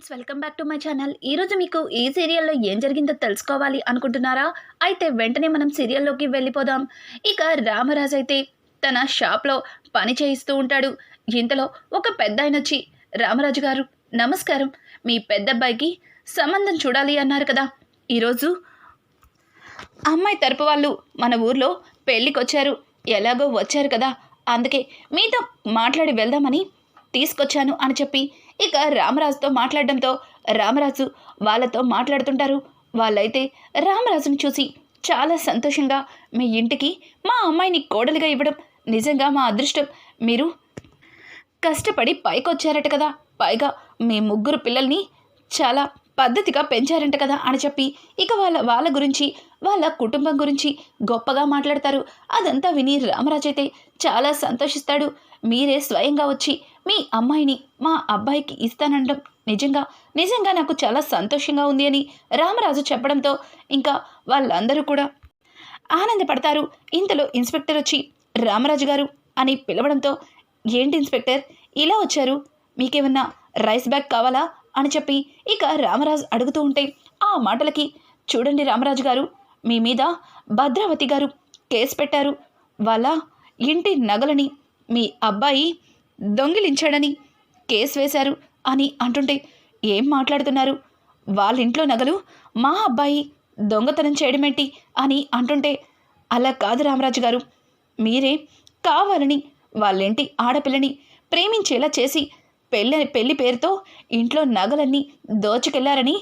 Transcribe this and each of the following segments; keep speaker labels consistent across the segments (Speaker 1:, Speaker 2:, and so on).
Speaker 1: Friends welcome back to my channel. ఈరోజు మీకు ఈ సీరియల్లో ఏం జరిగిందో తెలుసుకోవాలి అనుకుంటున్నారా? అయితే వెంటనే మనం సీరియల్లోకి వెళ్ళిపోదాం. ఇక రామరాజు అయితే తన షాప్లో పని చేయిస్తూ ఉంటాడు. ఇంతలో ఒక పెద్ద ఆయన వచ్చి రామరాజు గారు నమస్కారం. మీ పెద్దబ్బాయికి సంబంధం చూడాలి అన్నారు కదా. ఈరోజు అమ్మాయి తరపు వాళ్ళు మన ఊర్లో పెళ్ళికొచ్చారు. ఎలాగో వచ్చారు కదా. అందుకే మీతో మాట్లాడి వెళ్దామని తీసుకొచ్చాను అని చెప్పి ఇక రామరాజుతో మాట్లాడడంతో రామరాజు వాళ్ళతో మాట్లాడుతుంటారు. వాళ్ళైతే రామరాజుని చూసి చాలా సంతోషంగా మీ ఇంటికి మా అమ్మాయిని కోడలుగా ఇవ్వడం నిజంగా మా అదృష్టం. మీరు కష్టపడి పైకొచ్చారట కదా. పైగా మీ ముగ్గురు పిల్లల్ని చాలా పద్ధతిగా పెంచారంట కదా అని చెప్పి ఇక వాళ్ళ వాళ్ళ గురించి వాళ్ళ కుటుంబం గురించి గొప్పగా మాట్లాడతారు. అదంతా విని రామరాజు అయితే చాలా సంతోషిస్తాడు. మీరే స్వయంగా వచ్చి మీ అమ్మాయిని మా అబ్బాయికి ఇస్తానడం నిజంగా నిజంగా నాకు చాలా సంతోషంగా ఉంది అని రామరాజు చెప్పడంతో ఇంకా వాళ్ళందరూ కూడా ఆనందపడతారు. ఇంతలో ఇన్స్పెక్టర్ వచ్చి రామరాజు గారు అని పిలవడంతో ఏంటి ఇన్స్పెక్టర్ ఇలా వచ్చారు? మీకేమన్నా రైస్ బ్యాగ్ కావాలా? అని చెప్పి ఇక రామరాజు అడుగుతూ ఉంటే ఆ మాటలకి చూడండి రామరాజు గారు మీ మీద భద్రావతి గారు కేసు పెట్టారు. వాళ్ళ ఇంటి నగలని మీ అబ్బాయి దొంగిలించాడని కేసు వేశారు అని అంటుంటే ఏం మాట్లాడుతున్నారు? వాళ్ళ ఇంట్లో నగలు మా అబ్బాయి దొంగతనం చేయడమేంటి అని అంటుంటే అలా కాదు రామరాజు గారు. మీరే కావాలని వాళ్ళింటి ఆడపిల్లని ప్రేమించేలా చేసి పెళ్ళి పెళ్ళి పేరుతో ఇంట్లో నగలన్నీ దోచుకెళ్ళారని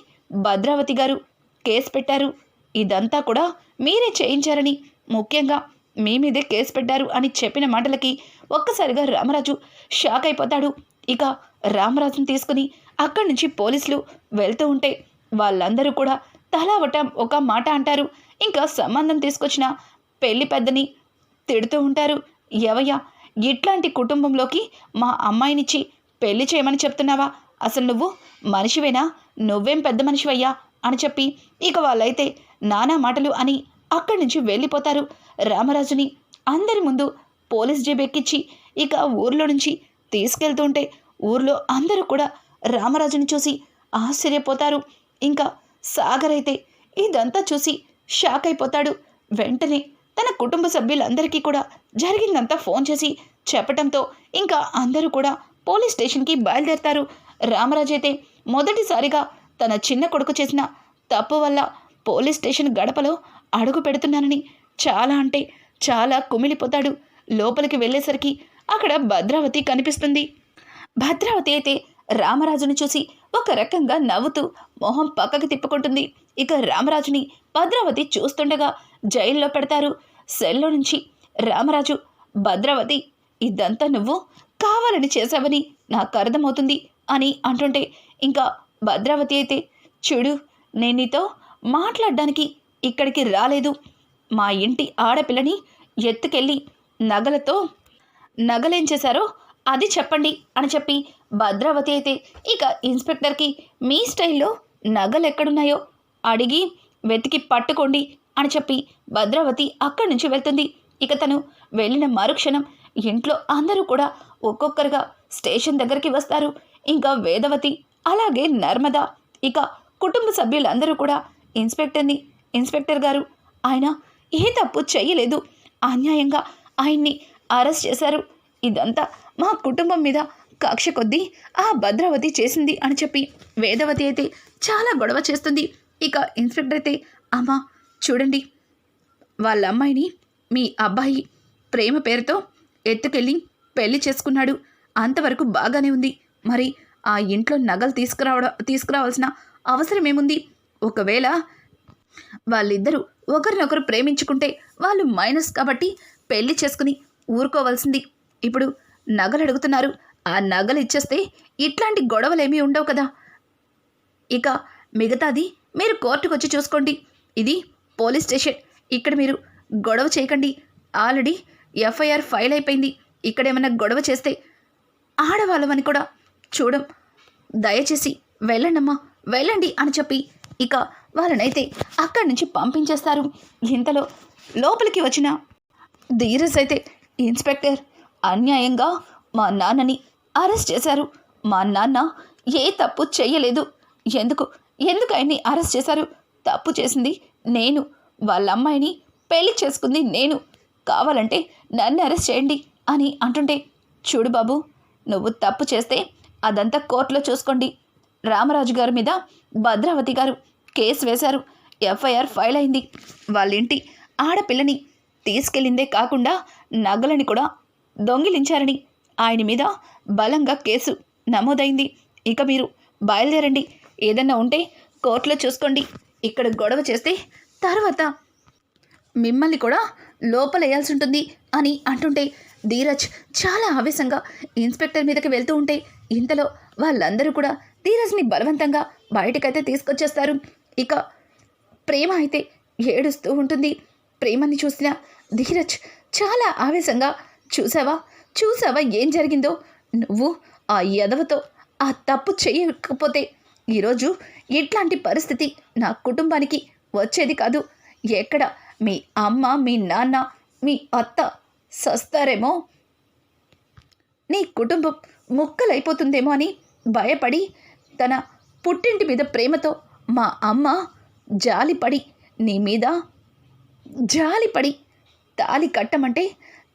Speaker 1: భద్రావతి గారు కేసు పెట్టారు. ఇదంతా కూడా మీరే చేయించారని ముఖ్యంగా మీ మీదే కేసు పెట్టారు అని చెప్పిన మాటలకి ఒక్కసారిగా రామరాజు షాక్ అయిపోతాడు. ఇక రామరాజుని తీసుకుని అక్కడి నుంచి పోలీసులు వెళ్తూ ఉంటే వాళ్ళందరూ కూడా తలావటం ఒక మాట అంటారు. ఇంకా సంబంధం తీసుకొచ్చిన పెళ్ళి పెద్దని తిడుతూ ఉంటారు. ఎవయ్యా ఇట్లాంటి కుటుంబంలోకి మా అమ్మాయినిచ్చి పెళ్ళి చేయమని చెప్తున్నావా? అసలు నువ్వు మనిషివేనా? నువ్వేం పెద్ద మనిషివయ్యా? అని చెప్పి ఇక వాళ్ళైతే నానా మాటలు అని అక్కడి నుంచి వెళ్ళిపోతారు. రామరాజుని అందరి ముందు పోలీస్ జీప్ ఎక్కించి ఇక ఊర్లో నుంచి తీసుకెళ్తుంటే ఊర్లో అందరూ కూడా రామరాజుని చూసి ఆశ్చర్యపోతారు. ఇంకా సాగర్ అయితే ఇదంతా చూసి షాక్ అయిపోతాడు. వెంటనే తన కుటుంబ సభ్యులందరికీ కూడా జరిగిందంతా ఫోన్ చేసి చెప్పటంతో ఇంకా అందరూ కూడా పోలీస్ స్టేషన్కి బయలుదేరతారు. రామరాజు అయితే మొదటిసారిగా తన చిన్న కొడుకు చేసిన తప్పు వల్ల పోలీస్ స్టేషన్ గడపలో అడుగు పెడుతున్నానని చాలా అంటే చాలా కుమిలిపోతాడు. లోపలికి వెళ్ళేసరికి అక్కడ భద్రావతి కనిపిస్తుంది. భద్రావతి అయితే రామరాజుని చూసి ఒక రకంగా నవ్వుతూ మొహం పక్కకి తిప్పుకుంటుంది. ఇక రామరాజుని భద్రావతి చూస్తుండగా జైల్లో పెడతారు. సెల్లో నుంచి రామరాజు భద్రావతి ఇదంతా నువ్వు? కావాలని చేశావని నాకు అర్థమవుతుంది అని అంటుంటే ఇంకా భద్రావతి అయితే చూడు నేను నీతో మాట్లాడడానికి ఇక్కడికి రాలేదు. మా ఇంటి ఆడపిల్లని ఎత్తుకెళ్ళి నగలతో నగలేం చేశారో అది చెప్పండి అని చెప్పి భద్రావతి అయితే ఇక ఇన్స్పెక్టర్కి మీ స్టైల్లో నగలు ఎక్కడున్నాయో అడిగి వెతికి పట్టుకోండి అని చెప్పి భద్రావతి అక్కడి నుంచి వెళ్తుంది. ఇక తను వెళ్ళిన మరుక్షణం ఇంట్లో అందరూ కూడా ఒక్కొక్కరుగా స్టేషన్ దగ్గరికి వస్తారు. ఇంకా వేదవతి అలాగే నర్మద ఇక కుటుంబ సభ్యులందరూ కూడా ఇన్స్పెక్టర్ని ఇన్స్పెక్టర్ గారు. ఆయన ఏ తప్పు చేయలేదు. అన్యాయంగా ఆయన్ని అరెస్ట్ చేశారు. ఇదంతా మా కుటుంబం మీద కక్ష కొద్దీ ఆ భద్రావతి చేసింది అని చెప్పి వేదవతి అయితే చాలా గొడవ చేస్తుంది. ఇక ఇన్స్పెక్టర్ అయితే అమ్మా చూడండి. వాళ్ళ అమ్మాయిని మీ అబ్బాయి ప్రేమ పేరుతో ఎత్తుకెళ్ళి పెళ్ళి చేసుకున్నాడు. అంతవరకు బాగానే ఉంది. మరి ఆ ఇంట్లో నగలు తీసుకురావడం తీసుకురావాల్సిన అవసరం ఏముంది? ఒకవేళ వాళ్ళిద్దరూ ఒకరినొకరు ప్రేమించుకుంటే వాళ్ళు మైనస్ కాబట్టి పెళ్ళి చేసుకుని ఊరుకోవాల్సింది. ఇప్పుడు నగలు అడుగుతున్నారు. ఆ నగలు ఇచ్చేస్తే ఇట్లాంటి గొడవలేమీ ఉండవు కదా. ఇక మిగతాది మీరు కోర్టుకు వచ్చి చూసుకోండి. ఇది పోలీస్ స్టేషన్. ఇక్కడ మీరు గొడవ చేయకండి. ఆల్రెడీ ఎఫ్ఐఆర్ ఫైల్ అయిపోయింది. ఇక్కడ ఏమైనా గొడవ చేస్తే ఆడవాళ్ళమని కూడా చూడం. దయచేసి వెళ్ళండమ్మా. వెళ్ళండి అని చెప్పి ఇక వాళ్ళనైతే అక్కడి నుంచి పంపించేస్తారు. ఇంతలో లోపలికి వచ్చిన ధీరజ్ అయితే ఇన్స్పెక్టర్ అన్యాయంగా మా నాన్నని అరెస్ట్ చేశారు. మా నాన్న ఏ తప్పు చేయలేదు. ఎందుకు? ఎందుకు ఆయన్ని అరెస్ట్ చేశారు? తప్పు చేసింది నేను. వాళ్ళ అమ్మాయిని పెళ్ళి చేసుకుంది నేను. కావాలంటే నన్ను అరెస్ట్ చేయండి అని అంటుంటే చూడు బాబు నువ్వు తప్పు చేస్తే అదంతా కోర్టులో చూసుకోండి. రామరాజు గారి మీద భద్రావతి గారు కేసు వేశారు. ఎఫ్ఐఆర్ ఫైల్ అయింది. వాళ్ళ ఇంటి ఆడపిల్లని తీసుకెళ్ళిందే కాకుండా నగలని కూడా దొంగిలించారని. ఆయన మీద బలంగా కేసు నమోదైంది. ఇక మీరు బయలుదేరండి. ఏదన్నా ఉంటే కోర్టులో చూసుకోండి. ఇక్కడ గొడవ చేస్తే తర్వాత మిమ్మల్ని కూడా లోపలేయాల్సి ఉంటుంది అని అంటుంటే ధీరజ్ చాలా ఆవేశంగా ఇన్స్పెక్టర్ మీదకి వెళ్తూ ఉంటే ఇంతలో వాళ్ళందరూ కూడా ధీరజ్ని బలవంతంగా బయటకైతే తీసుకొచ్చేస్తారు. ఇక ప్రేమ అయితే ఏడుస్తూ ఉంటుంది. ప్రేమని చూసిన ధీరజ్ చాలా ఆవేశంగా చూసావా? చూసావా ఏం జరిగిందో? నువ్వు ఆ యదవతో ఆ తప్పు చేయకపోతే ఈరోజు ఇట్లాంటి పరిస్థితి నా కుటుంబానికి వచ్చేది కాదు. ఎక్కడ మీ అమ్మ మీ నాన్న మీ అత్త సస్తారేమో? నీ కుటుంబం ముక్కలైపోతుందేమో అని భయపడి తన పుట్టింటి మీద ప్రేమతో మా అమ్మ జాలిపడి నీ మీద జాలిపడి తాలి కట్టమంటే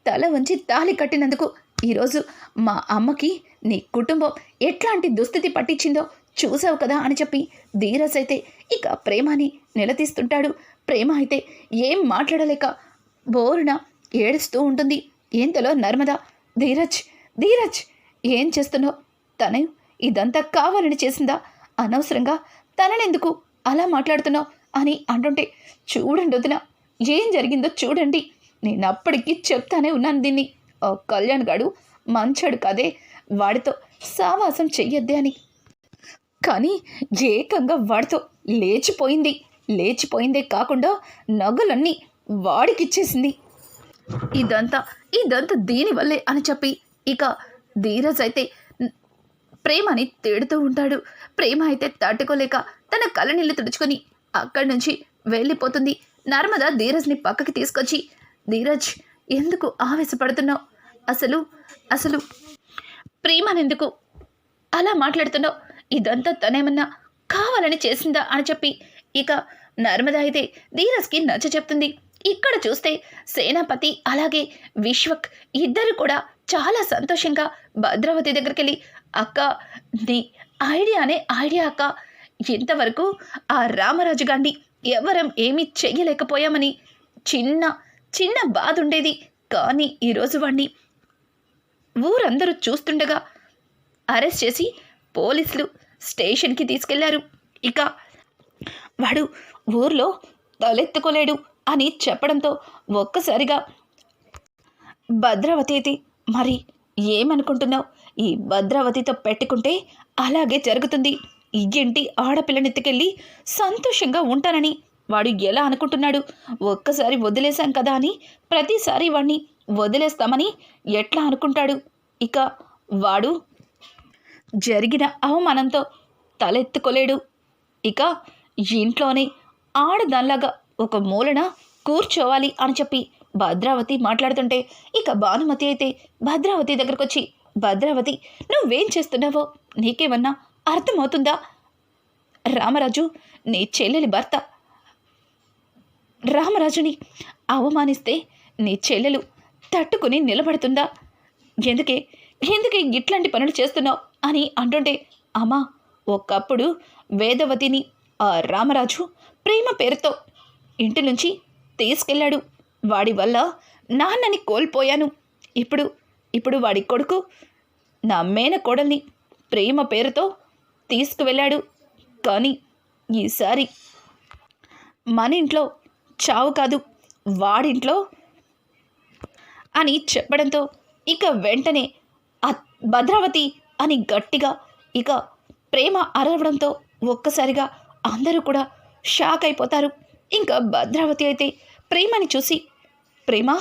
Speaker 1: తల వంచి తాలి కట్టినందుకు ఈరోజు మా అమ్మకి నీ కుటుంబం ఎట్లాంటి దుస్థితి పట్టించిందో చూసావు కదా అని చెప్పి ధీరజ్ అయితే ఇక ప్రేమని నిలదీస్తుంటాడు. ప్రేమ అయితే ఏం మాట్లాడలేక బోరున ఏడుస్తూ ఉంటుంది. ఏంతలో నర్మద? ధీరజ్! ధీరజ్! ఏం చేస్తున్నావు తను ఇదంతా కావాలని చేసిందా? అనవసరంగా తననెందుకు అలా మాట్లాడుతున్నావు అని అంటుంటే చూడండి వదిన ఏం జరిగిందో చూడండి. నేను అప్పటికి చెప్తానే ఉన్నాను దీన్ని. ఓ కళ్యాణ్ గాడు మంచాడు కదే. వాడితో సావాసం చెయ్యొద్దే అని. కానీ ఏకంగా వాడితో లేచిపోయింది. లేచిపోయిందే కాకుండా నగలన్నీ వాడికిచ్చేసింది. ఇదంతా ఇదంతా దీనివల్లే అని చెప్పి ఇక ధీరజ్ అయితే ప్రేమని తేడుతూ ఉంటాడు. ప్రేమ అయితే తట్టుకోలేక తన కళ్ళనీళ్ళు తుడుచుకొని అక్కడి నుంచి వెళ్ళిపోతుంది. నర్మద ధీరజ్ని పక్కకి తీసుకొచ్చి ధీరజ్ ఎందుకు ఆవేశపడుతున్నావు? అసలు అసలు ప్రేమనెందుకు అలా మాట్లాడుతున్నావు? ఇదంతా తనేమన్నా కావాలని చేసిందా అని చెప్పి ఇక నర్మద అయితే ధీరజ్కి నచ్చ చెప్తుంది. ఇక్కడ చూస్తే సేనాపతి అలాగే విశ్వక్ ఇద్దరు కూడా చాలా సంతోషంగా భద్రావతి దగ్గరికి వెళ్ళి అక్క నీ ఐడియానే ఐడియా అక్క. ఇంతవరకు ఆ రామరాజు గారిని ఎవరం ఏమీ చెయ్యలేకపోయామని చిన్న చిన్న బాధ ఉండేది కానీ ఈరోజు వాడిని ఊరందరూ చూస్తుండగా అరెస్ట్ చేసి పోలీసులు స్టేషన్కి తీసుకెళ్ళారు. ఇక వాడు ఊర్లో తలెత్తుకోలేడు అని చెప్పడంతో ఒక్కసారిగా భద్రావతి మరి ఏమనుకుంటున్నావు? ఈ భద్రావతితో పెట్టుకుంటే అలాగే జరుగుతుంది. ఇంటి ఆడపిల్లనెత్తుకెళ్ళి సంతోషంగా ఉంటానని వాడు ఎలా అనుకుంటున్నాడు? ఒక్కసారి వదిలేశాం కదా అని ప్రతిసారి వాడిని వదిలేస్తామని ఎట్లా అనుకుంటాడు? ఇక వాడు జరిగిన అవమానంతో తలెత్తుకోలేడు. ఇక ఇంట్లోనే ఆడదానిలాగా ఒక మూలన కూర్చోవాలి అని చెప్పి భద్రావతి మాట్లాడుతుంటే ఇక భానుమతి అయితే భద్రావతి దగ్గరకు వచ్చి భద్రావతి నువ్వేం చేస్తున్నావో? నీకేమన్నా అర్థమవుతుందా? రామరాజు నీ చెల్లెలి భర్త రామరాజుని అవమానిస్తే నీ చెల్లెలు తట్టుకుని నిలబడుతుందా? ఎందుకే ఎందుకే ఇట్లాంటి పనులు చేస్తున్నావు అని అంటుంటే అమ్మా ఒకప్పుడు వేదవతిని ఆ రామరాజు ప్రేమ పేరుతో ఇంటి నుంచి తీసుకెళ్ళాడు. వాడి వల్ల నాన్నని కోల్పోయాను. ఇప్పుడు ఇప్పుడు వాడి కొడుకు నా మేన కోడల్ని ప్రేమ పేరుతో తీసుకువెళ్ళాడు. కానీ ఈసారి మన ఇంట్లో చావు కాదు వాడింట్లో? అని చెప్పడంతో ఇక వెంటనే భద్రావతి అని గట్టిగా ఇక ప్రేమ అరవడంతో ఒక్కసారిగా అందరూ కూడా షాక్ అయిపోతారు. ఇంకా భద్రావతి అయితే ప్రేమని చూసి ప్రేమ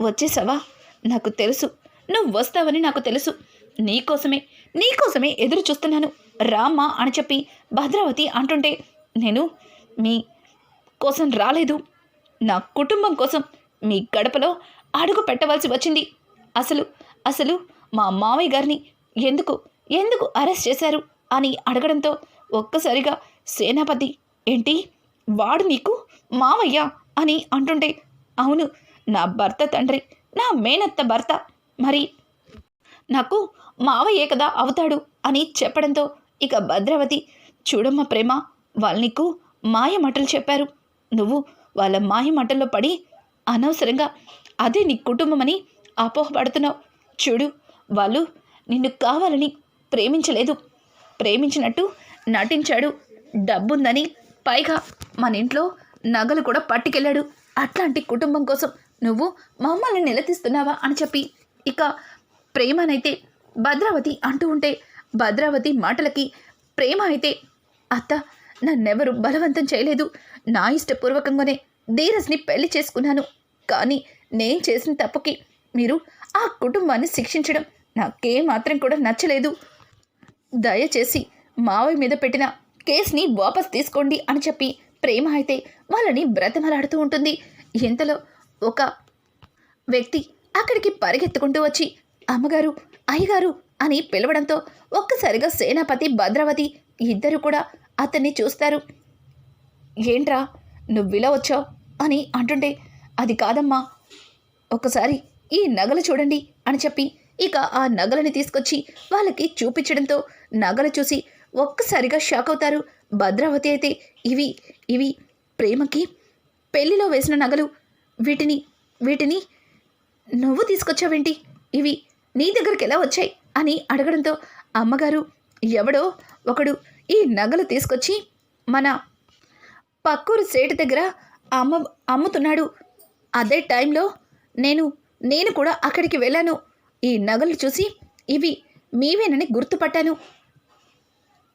Speaker 1: వచ్చేసావా? నాకు తెలుసు. నువ్వు వస్తావని నాకు తెలుసు. నీకోసమే నీకోసమే ఎదురు చూస్తున్నాను. రామ్మా అని చెప్పి భద్రావతి అంటుంటే నేను మీ కోసం రాలేదు. నా కుటుంబం కోసం మీ గడపలో అడుగు పెట్టవలసి వచ్చింది. అసలు అసలు మా మామయ్య గారిని ఎందుకు ఎందుకు అరెస్ట్ చేశారు అని అడగడంతో ఒక్కసారిగా సేనాపతి ఏంటి? వాడు నీకు మావయ్య అని అంటుంటే అవును నా భర్త తండ్రి నా మేనత్త భర్త. మరి నాకు మావయ్యే కదా అవుతాడు అని చెప్పడంతో ఇక భద్రావతి చూడమ్మ ప్రేమ వాళ్ళు నీకు మాయ మాటలు చెప్పారు. నువ్వు వాళ్ళ మాయ మాటల్లో పడి అనవసరంగా అదే నీ కుటుంబమని అపోహపడుతున్నావు. చూడు వాళ్ళు నిన్ను కావాలని ప్రేమించలేదు. ప్రేమించినట్టు నటించాడు. డబ్బుందని పైగా మన ఇంట్లో నగలు కూడా పట్టుకెళ్ళాడు. అట్లాంటి కుటుంబం కోసం నువ్వు మమ్మల్ని నిలదీస్తున్నావా అని చెప్పి ఇక ప్రేమనైతే భద్రావతి అంటూ ఉంటే భద్రావతి మాటలకి ప్రేమ అయితే అత్త నన్నెవరు బలవంతం చేయలేదు. నా ఇష్టపూర్వకంగానే ధీరజ్ని పెళ్ళి చేసుకున్నాను. కానీ నేను చేసిన తప్పుకి మీరు ఆ కుటుంబాన్ని శిక్షించడం నాకే మాత్రం కూడా నచ్చలేదు. దయచేసి మావయ్య మీద పెట్టిన కేసుని వాపస్ తీసుకోండి అని చెప్పి ప్రేమ అయితే వాళ్ళని బ్రతమలాడుతూ ఉంటుంది. ఇంతలో ఒక వ్యక్తి అక్కడికి పరిగెత్తుకుంటూ వచ్చి అమ్మగారు అయ్యగారు అని పిలవడంతో ఒక్కసారిగా సేనాపతి భద్రావతి ఇద్దరు కూడా అతన్ని చూస్తారు. ఏంట్రా నువ్విలా వచ్చావు? అని అంటుంటే అది కాదమ్మా. ఒకసారి ఈ నగలు చూడండి అని చెప్పి ఇక ఆ నగలని తీసుకొచ్చి వాళ్ళకి చూపించడంతో నగలు చూసి ఒక్కసారిగా షాక్ అవుతారు. భద్రావతి అయితే ఇవి ఇవి ప్రేమకి పెళ్ళిలో వేసిన నగలు. వీటిని వీటిని నువ్వు తీసుకొచ్చావేంటి? ఇవి నీ దగ్గరికి ఎలా వచ్చాయి? అని అడగడంతో అమ్మగారు ఎవడో ఒకడు ఈ నగలు తీసుకొచ్చి మన పక్కూరు సేటు దగ్గర అమ్మ అమ్ముతున్నాడు. అదే టైంలో నేను నేను కూడా అక్కడికి వెళ్ళాను. ఈ నగలు చూసి ఇవి మీవేనని గుర్తుపట్టాను.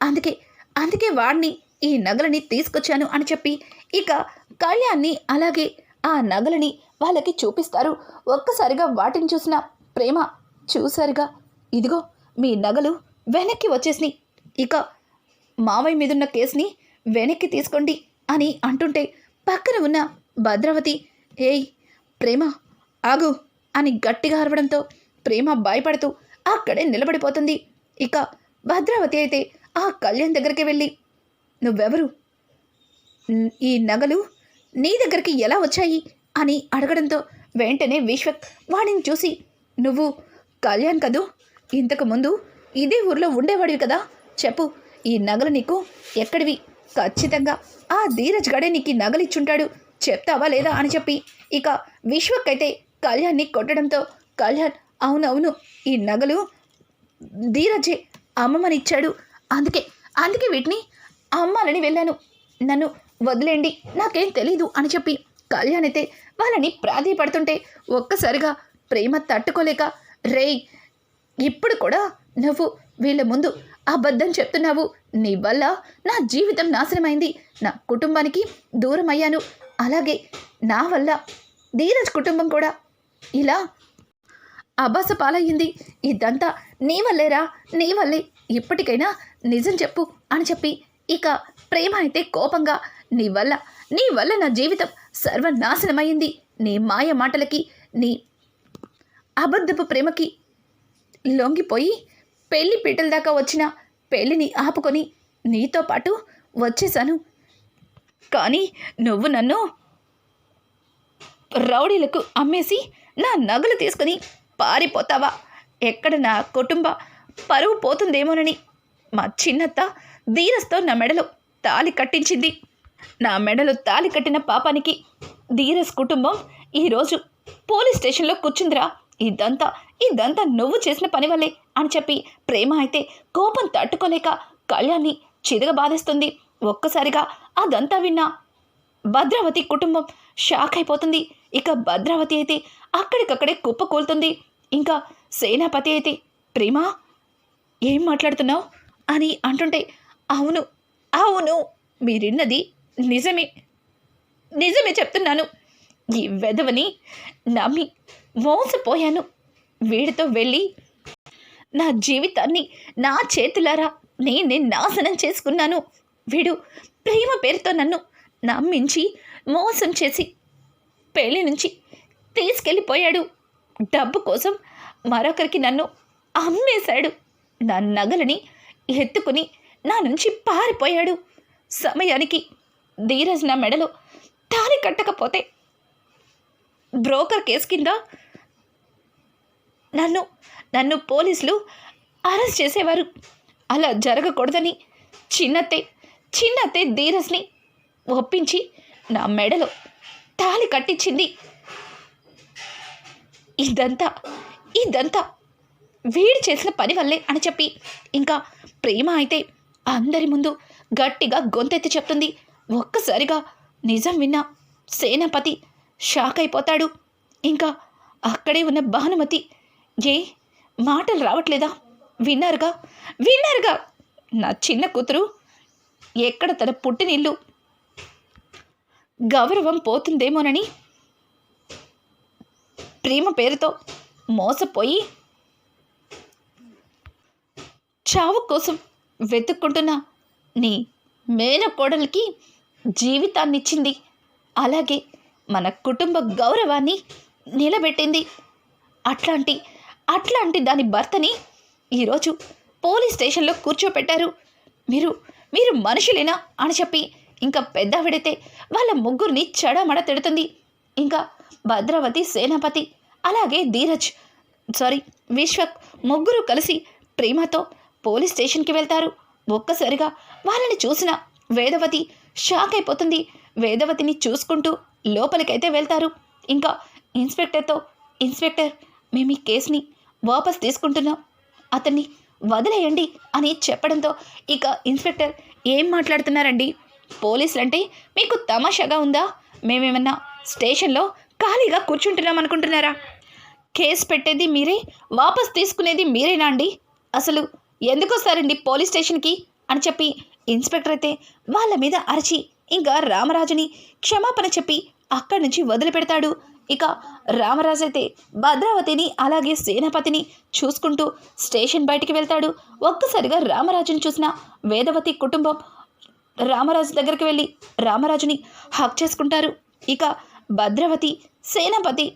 Speaker 1: అందుకే అందుకే వాడిని ఈ నగలని తీసుకొచ్చాను అని చెప్పి ఇక కళ్యాణ్ని అలాగే ఆ నగలని వాళ్ళకి చూపిస్తారు. ఒక్కసారిగా వాటిని చూసిన ప్రేమ చూసారుగా ఇదిగో మీ నగలు వెనక్కి వచ్చేసినాయి. ఇక మావయ్య మీదున్న కేసుని వెనక్కి తీసుకోండి అని అంటుంటే పక్కన ఉన్న భద్రావతి ఏయ్ ప్రేమ ఆగు అని గట్టిగా అరవడంతో ప్రేమ భయపడుతూ అక్కడే నిలబడిపోతుంది. ఇక భద్రావతి అయితే ఆ కళ్యాణ్ దగ్గరికి వెళ్ళి నువ్వెవరు? ఈ నగలు నీ దగ్గరికి ఎలా వచ్చాయి? అని అడగడంతో వెంటనే విశ్వక్ వాడిని చూసి నువ్వు కళ్యాణ్ కదూ? ఇంతకుముందు ఇదే ఊర్లో ఉండేవాడివి కదా? చెప్పు ఈ నగలు నీకు ఎక్కడివి? ఖచ్చితంగా. ఆ ధీరజ్ గడే నీకు ఈ నగలిచ్చుంటాడు చెప్తావా లేదా అని చెప్పి. ఇక విశ్వకైతే కళ్యాణ్ని కొట్టడంతో కళ్యాణ్ అవునవును ఈ నగలు ధీరజే అమ్మమ్మనిచ్చాడు అందుకే అందుకే వీటిని అమ్మాలని వెళ్ళాను. నన్ను వదిలేండి నాకేం తెలీదు అని చెప్పి కళ్యాణ్ అయితే వాళ్ళని ప్రాధేయపడుతుంటే ఒక్కసారిగా ప్రేమ తట్టుకోలేక రేయ్ ఇప్పుడు కూడా నువ్వు వీళ్ళ ముందు అబద్ధం చెప్తున్నావు. నీ వల్ల నా జీవితం నాశనమైంది. నా కుటుంబానికి దూరం అయ్యాను అలాగే నా వల్ల ధీరజ్ కుటుంబం కూడా ఇలా అబాస పాలయ్యింది. ఇదంతా నీ వల్లేరా? నీ వల్లే. ఇప్పటికైనా నిజం చెప్పు అని చెప్పి ఇక ప్రేమ అయితే కోపంగా నీ వల్ల నీ వల్ల నా జీవితం సర్వనాశనమైంది. నీ మాయ మాటలకి నీ అబద్ధపు ప్రేమకి లొంగిపోయి పెళ్ళి పీటల దాకా వచ్చిన పెళ్ళిని ఆపుకొని నీతో పాటు వచ్చేసాను కానీ నువ్వు నన్ను రౌడీలకు అమ్మేసి నా నగలు తీసుకుని పారిపోతావా? ఎక్కడ నా కుటుంబ పరువు పోతుందేమోనని మా చిన్నత్త ధీరస్తో నా మెడలో తాలి కట్టించింది. నా మెడలో తాలి కట్టిన పాపానికి ధీరస్ కుటుంబం ఈరోజు పోలీస్ స్టేషన్లో కూర్చుందిరా. ఇదంతా ఇదంతా నువ్వు చేసిన పని వల్లే అని చెప్పి ప్రేమ అయితే కోపం తట్టుకోలేక కళ్యాణ్ని చిరగ బాధేస్తుంది. ఒక్కసారిగా అదంతా విన్నా భద్రావతి కుటుంబం షాక్ అయిపోతుంది. ఇక భద్రావతి అయితే అక్కడికక్కడే కుప్పకూలుతుంది ఇంకా సేనాపతి అయితే ప్రేమ ఏం మాట్లాడుతున్నావు? అని అంటుంటే అవును అవును మీరిన్నది నిజమే నిజమే చెప్తున్నాను. ఈ వెధవని నమ్మి మోసపోయాను. వీడితో వెళ్ళి నా జీవితాన్ని నా చేతులారా నేనే నాశనం చేసుకున్నాను. వీడు ప్రేమ పేరుతో నన్ను నమ్మించి మోసం చేసి పెళ్ళి నుంచి తీసుకెళ్ళిపోయాడు. డబ్బు కోసం మరొకరికి నన్ను అమ్మేశాడు. నా నగలని ఎత్తుకుని నా నుంచి పారిపోయాడు. సమయానికి ధీరజ్ నా మెడలో తాళి కట్టకపోతే బ్రోకర్ కేసు కింద నన్ను నన్ను పోలీసులు అరెస్ట్ చేసేవారు. అలా జరగకూడదని చిన్నత్తే చిన్నతే ధీరజ్ని ఒప్పించి నా మెడలో తాళి కట్టించింది. ఇదంతా ఇదంతా వీడు చేసిన పని వల్లే అని చెప్పి ఇంకా ప్రేమ అయితే అందరి ముందు గట్టిగా గొంతెత్తి చెప్తుంది. ఒక్కసారిగా నిజం విన్న సేనాపతి షాక్ అయిపోతాడు. ఇంకా అక్కడే ఉన్న భానుమతి ఏ? మాటలు రావట్లేదా? విన్నారుగా? విన్నారుగా? నా చిన్న కూతురు ఎక్కడ తన పుట్టినిల్లు గౌరవం పోతుందేమోనని? ప్రేమ పేరుతో మోసపోయి చావు కోసం వెతుక్కుంటున్న నీ మేనకోడలికి జీవితాన్నిచ్చింది. అలాగే మన కుటుంబ గౌరవాన్ని నిలబెట్టింది. అట్లాంటి అట్లాంటి దాని భర్తని ఈరోజు పోలీస్ స్టేషన్లో కూర్చోపెట్టారు. మీరు మీరు మనుషులేనా అని చెప్పి ఇంకా పెద్దవిడితే వాళ్ళ ముగ్గురిని చెడమడ తిడుతుంది. ఇంకా భద్రావతి సేనాపతి అలాగే ధీరజ్ సారీ విశ్వక్ ముగ్గురు కలిసి ప్రేమతో పోలీస్ స్టేషన్కి వెళ్తారు. ఒక్కసారిగా వాళ్ళని చూసిన వేదవతి షాక్ అయిపోతుంది. వేదవతిని చూసుకుంటూ లోపలికైతే వెళ్తారు. ఇంకా ఇన్స్పెక్టర్తో ఇన్స్పెక్టర్ మేము ఈ కేసుని వాపస్ తీసుకుంటున్నాం. అతన్ని వదిలేయండి అని చెప్పడంతో ఇక ఇన్స్పెక్టర్ ఏం మాట్లాడుతున్నారండి? పోలీసులంటే మీకు తమాషాగా ఉందా? మేమేమన్నా స్టేషన్లో ఖాళీగా కూర్చుంటున్నాం అనుకుంటున్నారా? కేసు పెట్టేది మీరే వాపస్ తీసుకునేది మీరేనా అండి? అసలు ఎందుకు వస్తారండి పోలీస్ స్టేషన్కి? అని చెప్పి ఇన్స్పెక్టర్ అయితే వాళ్ళ మీద అరిచి ఇంకా రామరాజుని క్షమాపణ చెప్పి అక్కడి నుంచి వదిలిపెడతాడు. ఇక రామరాజు అయితే భద్రావతిని అలాగే సేనాపతిని చూసుకుంటూ స్టేషన్ బయటికి వెళ్తాడు. ఒక్కసారిగా రామరాజుని చూసిన వేదవతి కుటుంబం రామరాజు దగ్గరికి వెళ్ళి రామరాజుని హక్ చేసుకుంటారు. ఇక భద్రవతి సేనాపతి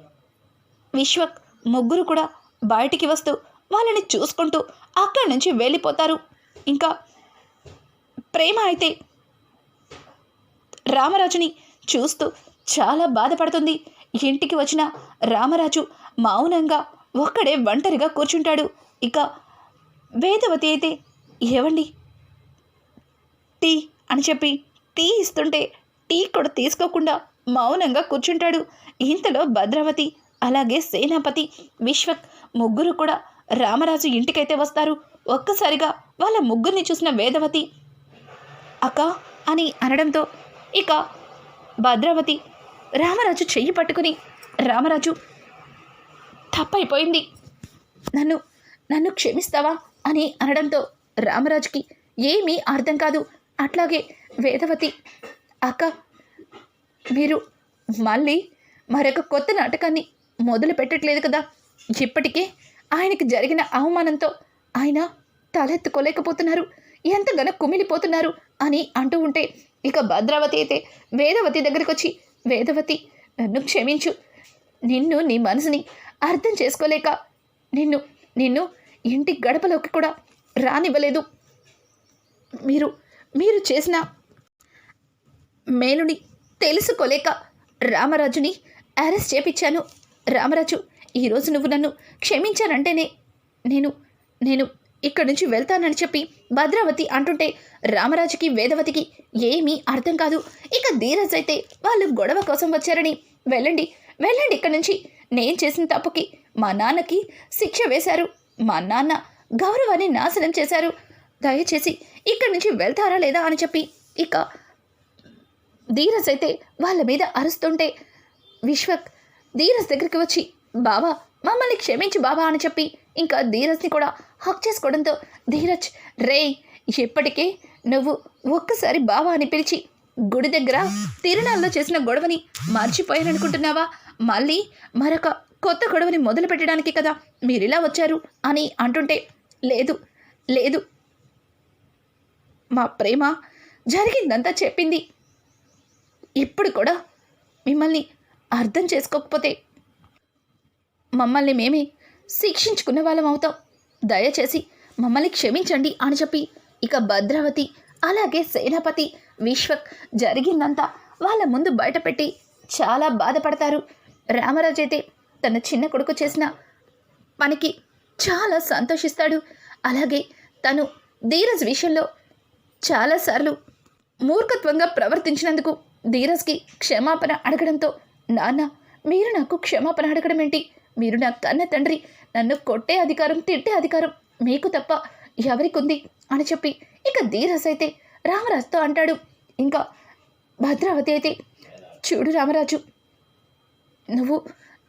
Speaker 1: విశ్వక్ ముగ్గురు కూడా బయటికి వస్తూ వాళ్ళని చూసుకుంటూ అక్కడి నుంచి వెళ్ళిపోతారు. ఇంకా ప్రేమ అయితే రామరాజుని చూస్తూ చాలా బాధపడుతుంది. ఇంటికి వచ్చిన రామరాజు మౌనంగా ఒక్కడే ఒంటరిగా కూర్చుంటాడు. ఇక వేదవతి అయితే ఏవండి? టీ అని చెప్పి టీ ఇస్తుంటే టీ కూడా తీసుకోకుండా మౌనంగా కూర్చుంటాడు. ఇంతలో భద్రావతి అలాగే సేనాపతి విశ్వక్ ముగ్గురు కూడా రామరాజు ఇంటికైతే వస్తారు. ఒక్కసారిగా వాళ్ళ ముగ్గురిని చూసిన వేదవతి అక్క అని అనడంతో ఇక భద్రావతి రామరాజు చెయ్యి పట్టుకుని రామరాజు తప్పైపోయింది. నన్ను నన్ను క్షమిస్తావా? అని అనడంతో రామరాజుకి ఏమీ అర్థం కాదు. అట్లాగే వేదవతి అక్క మీరు మళ్ళీ మరొక కొత్త నాటకాన్ని మొదలు పెట్టట్లేదు కదా. ఇప్పటికే ఆయనకి జరిగిన అవమానంతో ఆయన తలెత్తుకోలేకపోతున్నారు. ఎంతగానో కుమిలిపోతున్నారు అని అంటూ ఉంటే ఇక భద్రావతి అయితే వేదవతి దగ్గరికి వచ్చి వేదవతి నన్ను క్షమించు. నిన్ను నీ మనసుని అర్థం చేసుకోలేక నిన్ను నిన్ను ఇంటి గడపలోకి కూడా రానివ్వలేదు. మీరు మీరు చేసిన మేలుని తెలుసుకోలేక రామరాజుని అరెస్ట్ చేపించాను రామరాజు ఈరోజు నువ్వు నన్ను క్షమించానంటేనే నేను నేను ఇక్కడి నుంచి వెళ్తానని చెప్పి భద్రావతి అంటుంటే రామరాజుకి వేదవతికి ఏమీ అర్థం కాదు. ఇక ధీరజ్ అయితే వాళ్ళు గొడవ కోసం వచ్చారని వెళ్ళండి వెళ్ళండి ఇక్కడి నుంచి నేను చేసిన తప్పుకి మా నాన్నకి శిక్ష వేశారు. మా నాన్న గౌరవాన్ని నాశనం చేశారు. దయచేసి ఇక్కడి నుంచి వెళ్తారా లేదా అని చెప్పి ఇక ధీరజ్ అయితే వాళ్ళ మీద అరుస్తుంటే విశ్వక్ ధీరజ్ దగ్గరికి వచ్చి బావా మమ్మల్ని క్షమించు బావా అని చెప్పి ఇంకా ధీరజ్ని కూడా హక్ చేసుకోవడంతో ధీరజ్ రే ఇప్పటికే నువ్వు ఒక్కసారి బావా అని పిలిచి గుడి దగ్గర తిరునాళ్ళలో చేసిన గొడవని మర్చిపోయాననుకుంటున్నావా? మళ్ళీ మరొక కొత్త గొడవని మొదలు పెట్టడానికి కదా మీరు ఇలా వచ్చారు అని అంటుంటే లేదు లేదు. మా ప్రేమ జరిగిందంతా చెప్పింది. ఇప్పుడు కూడా మిమ్మల్ని అర్థం చేసుకోకపోతే మమ్మల్ని మేమే శిక్షించుకున్న వాళ్ళం అవుతాం. దయచేసి మమ్మల్ని క్షమించండి అని చెప్పి ఇక భద్రావతి అలాగే సేనాపతి విశ్వక్ జరిగిందంతా వాళ్ళ ముందు బయటపెట్టి చాలా బాధపడతారు. రామరాజు అయితే తన చిన్న కొడుకు చేసిన పనికి చాలా సంతోషిస్తాడు. అలాగే తను ధీరజ్ విషయంలో చాలాసార్లు మూర్ఖత్వంగా ప్రవర్తించినందుకు ధీరజ్కి క్షమాపణ అడగడంతో నాన్న మీరు నాకు క్షమాపణ అడగడం ఏంటి మీరు నా కన్న తండ్రి. నన్ను కొట్టే అధికారం తిట్టే అధికారం మీకు తప్ప ఎవరికుంది? అని చెప్పి ఇక ధీరస్ అయితే రామరాజుతో అంటాడు. ఇంకా భద్రావతి అయితే చూడు రామరాజు నువ్వు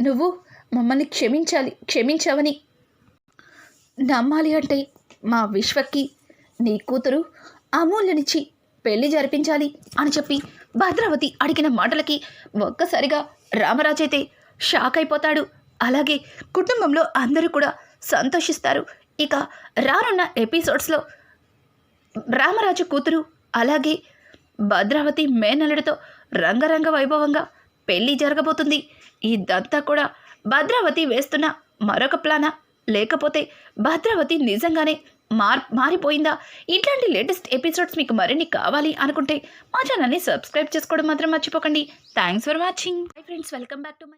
Speaker 1: నువ్వు మమ్మల్ని క్షమించాలి క్షమించావని. నమ్మాలి అంటే మా విశ్వకి నీ కూతురు అమూల్యనిచ్చి పెళ్ళి జరిపించాలి అని చెప్పి భద్రావతి అడిగిన మాటలకి ఒక్కసారిగా రామరాజు అయితే షాక్ అయిపోతాడు అలాగే కుటుంబంలో అందరూ కూడా సంతోషిస్తారు. ఇక రానున్న ఎపిసోడ్స్లో రామరాజు కూతురు అలాగే భద్రావతి మేనల్లుడితో రంగరంగ వైభవంగా పెళ్ళి జరగబోతుంది. ఇదంతా కూడా భద్రావతి వేస్తున్న మరొక ప్లానా? లేకపోతే భద్రావతి నిజంగానే మార్ మారిపోయిందా? ఇట్లాంటి లేటెస్ట్ ఎపిసోడ్స్ మీకు మరిన్ని కావాలి అనుకుంటే మా ఛానల్ని సబ్స్క్రైబ్ చేసుకోవడం మాత్రం మర్చిపోకండి. Thanks for watching. Friends welcome back to my